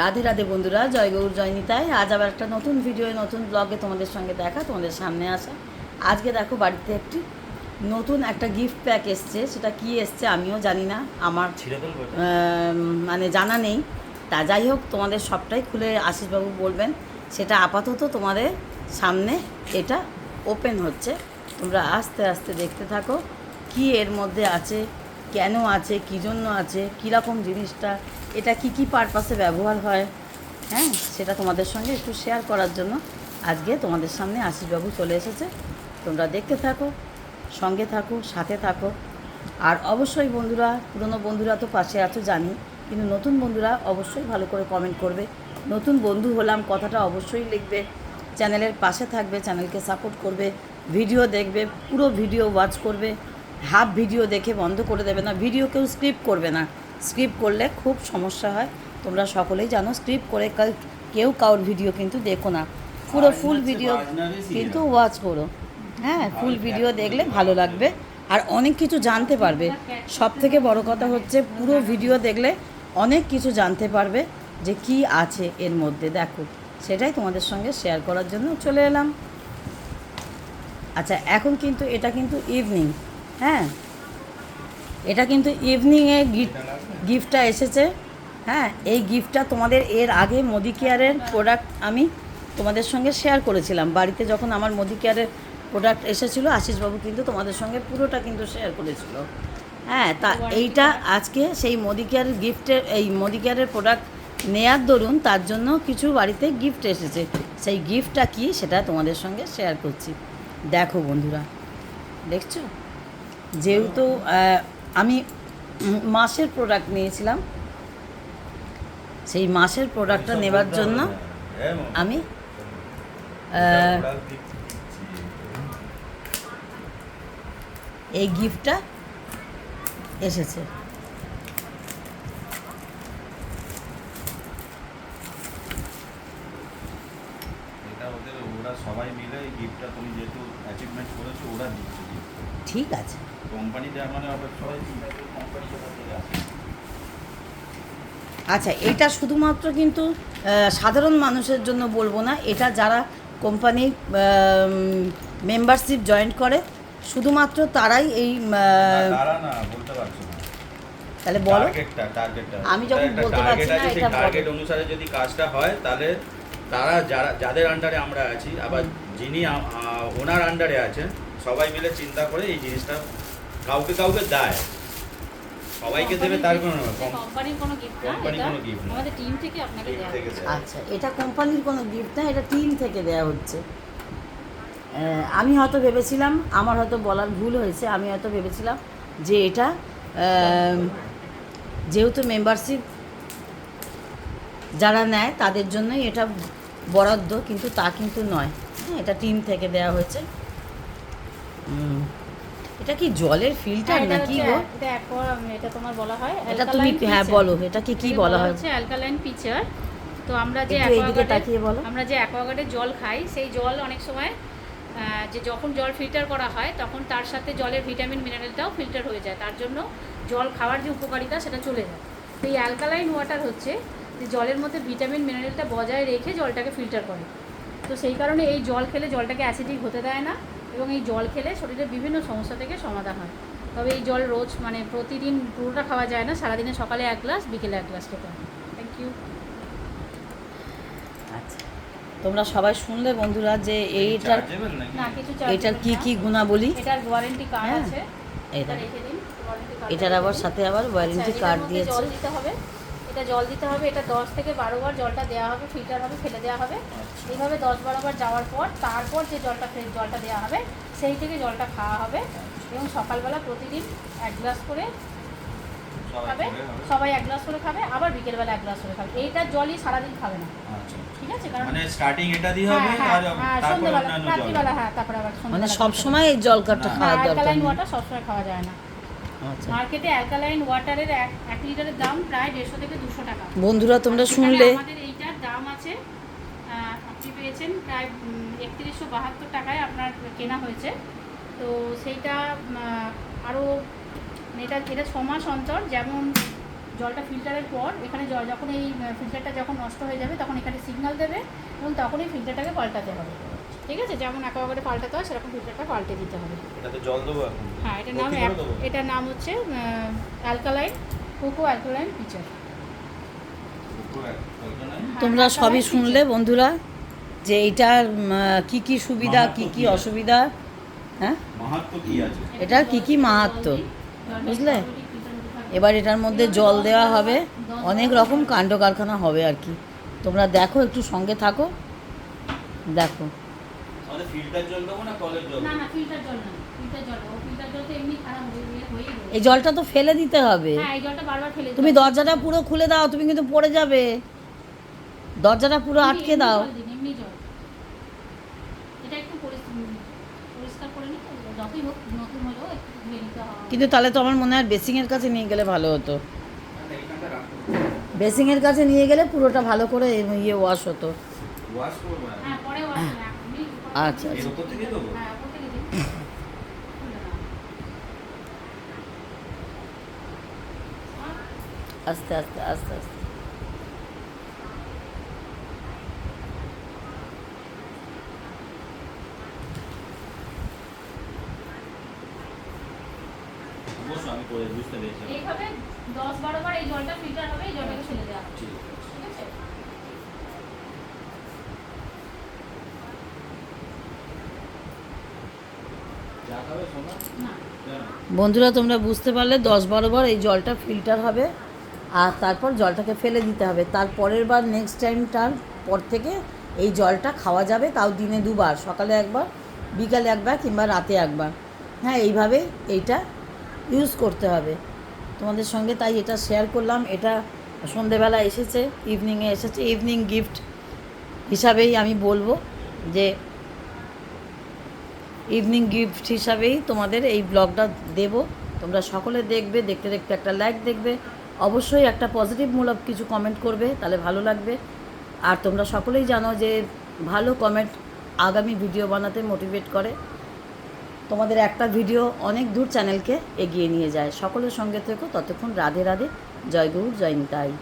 রাধে রাধে বন্ধুরা জয় গৌর জয় নিতাই। আজ আবার একটা নতুন ভিডিও নতুন ব্লগে তোমাদের সঙ্গে দেখা তোমাদের সামনে আসা। আজকে দেখো বাড়িতে একটি নতুন একটা গিফট প্যাক এসছে। সেটা কি এসছে আমিও জানি না। আমার মানে জানা নেই। তা যাই হোক তোমাদের সবটাই খুলে আশিসবাবু বলবেন। সেটা আপাতত তোমাদের সামনে এটা ওপেন হচ্ছে। তোমরা আস্তে আস্তে দেখতে থাকো। কি এর মধ্যে আছে? কেন আছে, কী জন্য আছে, কীরকম জিনিসটা, এটা কি কি পারপাসে ব্যবহার হয় হ্যাঁ সেটা তোমাদের সঙ্গে একটু শেয়ার করার জন্য আজকে তোমাদের সামনে আশিসবাবু চলে এসেছে। তোমরা দেখতে থাকো, সঙ্গে থাকো, সাথে থাকো। আর অবশ্যই বন্ধুরা, পুরনো বন্ধুরা তো পাশে আছো, জানি, কিন্তু নতুন বন্ধুরা অবশ্যই ভালো করে কমেন্ট করবে। নতুন বন্ধু হলাম, কথাটা অবশ্যই লিখবে চ্যানেলের পাশে থাকবে চ্যানেলকে সাপোর্ট করবে ভিডিও দেখবে, পুরো ভিডিও ওয়াচ করবে। হাফ ভিডিও দেখে বন্ধ করে দেবে না ভিডিও কেউ স্ক্রিপ্ট করবে না। স্ক্রিপ্ট করলে খুব সমস্যা হয়। তোমরা সকলেই জানো স্ক্রিপ্ট করে কাউ- কেউ কাউর ভিডিও কিন্তু দেখো না। পুরো ফুল ভিডিও কিন্তু ওয়াচ করো। হ্যাঁ ফুল ভিডিও দেখলে ভালো লাগবে। আর অনেক কিছু জানতে পারবে। সব থেকে বড় কথা হচ্ছে পুরো ভিডিও দেখলে অনেক কিছু জানতে পারবে যে কি আছে এর মধ্যে। দেখো সেটাই তোমাদের সঙ্গে শেয়ার করার জন্য চলে এলাম। আচ্ছা এখন কিন্তু এটা কিন্তু ইভিনিং হ্যাঁ। এটা কিন্তু ইভিনিংয়ে গিফট গিফটটা এসেছে। হ্যাঁ এই গিফটটা তোমাদের এর আগে মোদি কেয়ারের প্রোডাক্ট আমি তোমাদের সঙ্গে শেয়ার করেছিলাম। বাড়িতে যখন আমার মোদি কেয়ারের প্রোডাক্ট এসেছিল, আশিসবাবু কিন্তু তোমাদের সঙ্গে পুরোটা কিন্তু শেয়ার করেছিল। হ্যাঁ তা এইটা আজকে সেই মোদি কেয়ারের গিফটের এই মোদি কেয়ারের প্রোডাক্ট নেয়ার দরুন তার জন্য কিছু বাড়িতে গিফট এসেছে। সেই গিফটটা কি সেটা তোমাদের সঙ্গে শেয়ার করছি। দেখো বন্ধুরা, দেখছ? যেহেতু আমি মাসের প্রোডাক্ট নিয়েছিলাম। সেই মাসের প্রোডাক্টটা নেবার জন্য হ্যাঁ, আমি ওরা দিচ্ছি। এই গিফটটা এসেছে। ওরা সবাই মিলে এই গিফটটা তুমি যেহেতু অ্যাচিভমেন্ট করেছ ওরা দিচ্ছে ঠিক আছে। মানে। আচ্ছা এটা শুধুমাত্র কিন্তু সাধারণ মানুষের জন্য বলব না এটা যারা কোম্পানি মেম্বারশিপ জয়েন করে শুধুমাত্র তারাই এই তাহলে বলো। আমি যখন বলতে পারছি না, এটা টার্গেট অনুসারে যদি কাজটা হয় তাহলে তারা যারা যাদের আন্ডারে আমরা আছি আবার যিনি ওনার আন্ডারে আছেন সবাই মিলে চিন্তা করে এই জিনিসটা কাউকে কাউকে দেয় সবাইকে দেবে তার কোনো কোম্পানির কোনো গিফট না কোম্পানির কোনো না। আমাদের টিম থেকে আপনাকে। দেয়। আচ্ছা এটা কোম্পানির কোনো গিফট না এটা টিম থেকে দেওয়া হচ্ছে আমি হয়তো ভেবেছিলাম আমার হয়তো বলার ভুল হয়েছে আমি হয়তো ভেবেছিলাম যে এটা যেহেতু মেম্বারশিপ যারা নেয় তাদের জন্যই এটা বরাদ্দ কিন্তু তা কিন্তু নয় হ্যাঁ এটা টিম থেকে দেওয়া হয়েছে এটা কি জলের ফিল্টার হ্যাঁ, গো? এটা তোমার বলা হয় এটা তুমি হ্যাঁ বলো এটা কি কি বলা হয়? হচ্ছে অ্যালকালাইন পিচার তো আমরা যে অ্যাকোয়াগার্ডে তাকিয়ে বলো। আমরা যে অ্যাকোয়াগার্ডে জল খাই সেই জল অনেক সময় যে যখন জল ফিল্টার করা হয় তখন তার সাথে জলের ভিটামিন মিনারেলটাও ফিল্টার হয়ে যায়। তার জন্য জল খাওয়ার যে উপকারিতা সেটা চলে যায়। তো এই অ্যালকালাইন ওয়াটার হচ্ছে যে জলের মধ্যে ভিটামিন মিনারেলটা বজায় রেখে জলটাকে ফিল্টার করে। তো সেই কারণে এই জল খেলে জলটাকে অ্যাসিডিক হতে দেয় না। এবং এই জল খেলে শরীরের বিভিন্ন সমস্যা থেকে সমাধান হয়। তবে এই জল রোজ মানে প্রতিদিন পুরোটা খাওয়া যায় না সারাদিনে সকালে এক গ্লাস বিকেলে এক গ্লাস খেতে হয়। থ্যাংক ইউ আচ্ছা। তোমরা সবাই শুনলে বন্ধুরা যে এইটার না কিছু এটার কি। কি গুণাবলী? এটার ওয়ারেন্টি কার্ড হ্যাঁ, আছে। এটা। এটা রেখে দিন। এটার আবার সাথে আবার ওয়ারেন্টি কার্ড দিয়েছে জল দিতে হবে। এটা জল দিতে হবে এটা দশ থেকে বারো বার জলটা দেওয়া হবে ফিল্টার হবে ফেলে দেওয়া হবে। আচ্ছা। এইভাবে দশ বারো বার যাওয়ার পর তারপর যে জলটা ফ্রেশ জলটা দেওয়া হবে সেই থেকে জলটা খাওয়া হবে। এবং সকালবেলা প্রতিদিন এক গ্লাস করে খাবে। সবাই এক গ্লাস করে খাবে আবার বিকেলবেলা এক গ্লাস করে খাবে। এইটার জলই সারাদিন খাবে না। আচ্ছা। ঠিক আছে? কারণ মানে স্টার্টিং এটা দিয়ে হবে হ্যাঁ, হ্যাঁ, আর হ্যাঁ, তারপর অন্যান্য জল। রাত্রিবেলা হ্যাঁ তারপরে আবার মানে সব সময় এই দরকার। ওয়াটার সবসময় খাওয়া যায় না। আচ্ছা মার্কেটে অ্যালকালাইন ওয়াটারের এক লিটারের দাম প্রায় দেড়শো থেকে দুশো টাকা। বন্ধুরা তোমরা শুনলে? আমাদের এইটার দাম আছে আপনি পেয়েছেন প্রায় একত্রিশশো বাহাত্তর টাকায় আপনার কেনা হয়েছে। তো সেইটা আরও এটা এটা ছ মাস অন্তর যেমন জলটা ফিল্টারের পর এখানে জল যখন এই ফিল্টারটা যখন নষ্ট হয়ে যাবে তখন এখানে সিগন্যাল দেবে এবং তখনই ফিল্টারটাকে পাল্টাতে হবে। ঠিক আছে? যেমন একবারে পাল্টাতে হয় সেরকম ফিল্টারটা পাল্টে দিতে হবে। এটাতে জল দেবো হ্যাঁ এটার নাম? এটার নাম হচ্ছে অ্যালকালাইন কোকো অ্যালকালাইন পিচার তোমরা সবই শুনলে বন্ধুরা যে এইটার উম, কি কি সুবিধা কি কি অসুবিধা হ্যাঁ? মাহাত্ম কি আছে? এটার কি কি মাহাত্ম্য? বুঝলে? এবার এটার মধ্যে জল দেওয়া হবে। অনেক রকম কাণ্ড কারখানা হবে আর কি। তোমরা দেখো একটু সঙ্গে থাকো। দেখো। আমাদের ফিল্টার জল দেবো না কলের জল না না ফিল্টার জল না ফিল্টার জল ও ফিল্টার জল তো এমনি খারাপ হয়ে হয়ে- এই জলটা তো ফেলে দিতে হবে। হ্যাঁ এই জলটা বারবার ফেলে তুমি দরজাটা পুরো খুলে দাও তুমি কিন্তু পড়ে যাবে। দরজাটা পুরো আটকে দাও। এমনি জল। এটা একটু পরিষ্কার পরিষ্কার করে নিই যতই হোক নতুন হলেও একটু ধুয়ে নিতে হবে। কিন্তু তাহলে তো আমার মনে হয় বেসিংয়ের কাছে নিয়ে গেলে ভালো হতো। রাখো। বেসিংয়ের কাছে নিয়ে গেলে পুরোটা ভালো করে ইয়ে ওয়াশ হতো। ওয়াশ করব না। হ্যাঁ পরে ওয়াশ আচ্ছা, দেবো? হ্যাঁ নাও। আস্তে আস্তে আস্তে আস্তে। অবশ্যই আমি করে বুঝতে পেরেছি। এইভাবে দশ বারো বার এই জলটা ফিল্টার হবে এই জলটাকে ফেলে দেওয়া হবে ঠিক আছে ঠিক আছে যা খাবে শোনো না জানো বন্ধুরা, তোমরা বুঝতে পারলে দশ বারো বার এই জলটা ফিল্টার হবে আর তারপর জলটাকে ফেলে দিতে হবে। তারপরের বার নেক্সট টাইমটার পর থেকে এই জলটা খাওয়া যাবে, তাও দিনে দুবার, সকালে একবার, বিকালে একবার কিংবা রাতে একবার। হ্যাঁ এইভাবেই এইটা ইউজ করতে হবে। তোমাদের সঙ্গে তাই এটা শেয়ার করলাম। এটা সন্ধেবেলা এসেছে ইভিনিংয়ে এসেছে ইভিনিং গিফট হিসাবেই আমি বলব যে ইভিনিং গিফট হিসাবেই তোমাদের এই ব্লগটা দেব। তোমরা সকলে দেখবে, দেখতে দেখতে একটা লাইক দেখবে। অবশ্যই একটা পজিটিভমূলক কিছু কমেন্ট করবে, তাহলে ভালো লাগবে। আর তোমরা সকলেই জানো যে ভালো কমেন্ট আগামী ভিডিও বানাতে মোটিভেট করে। তোমাদের একটা ভিডিও অনেক দূর চ্যানেলকে এগিয়ে নিয়ে যায়। সকলের সঙ্গে থেকো, ততক্ষণ রাধে রাধে, জয় গৌর, জয় নিতাই।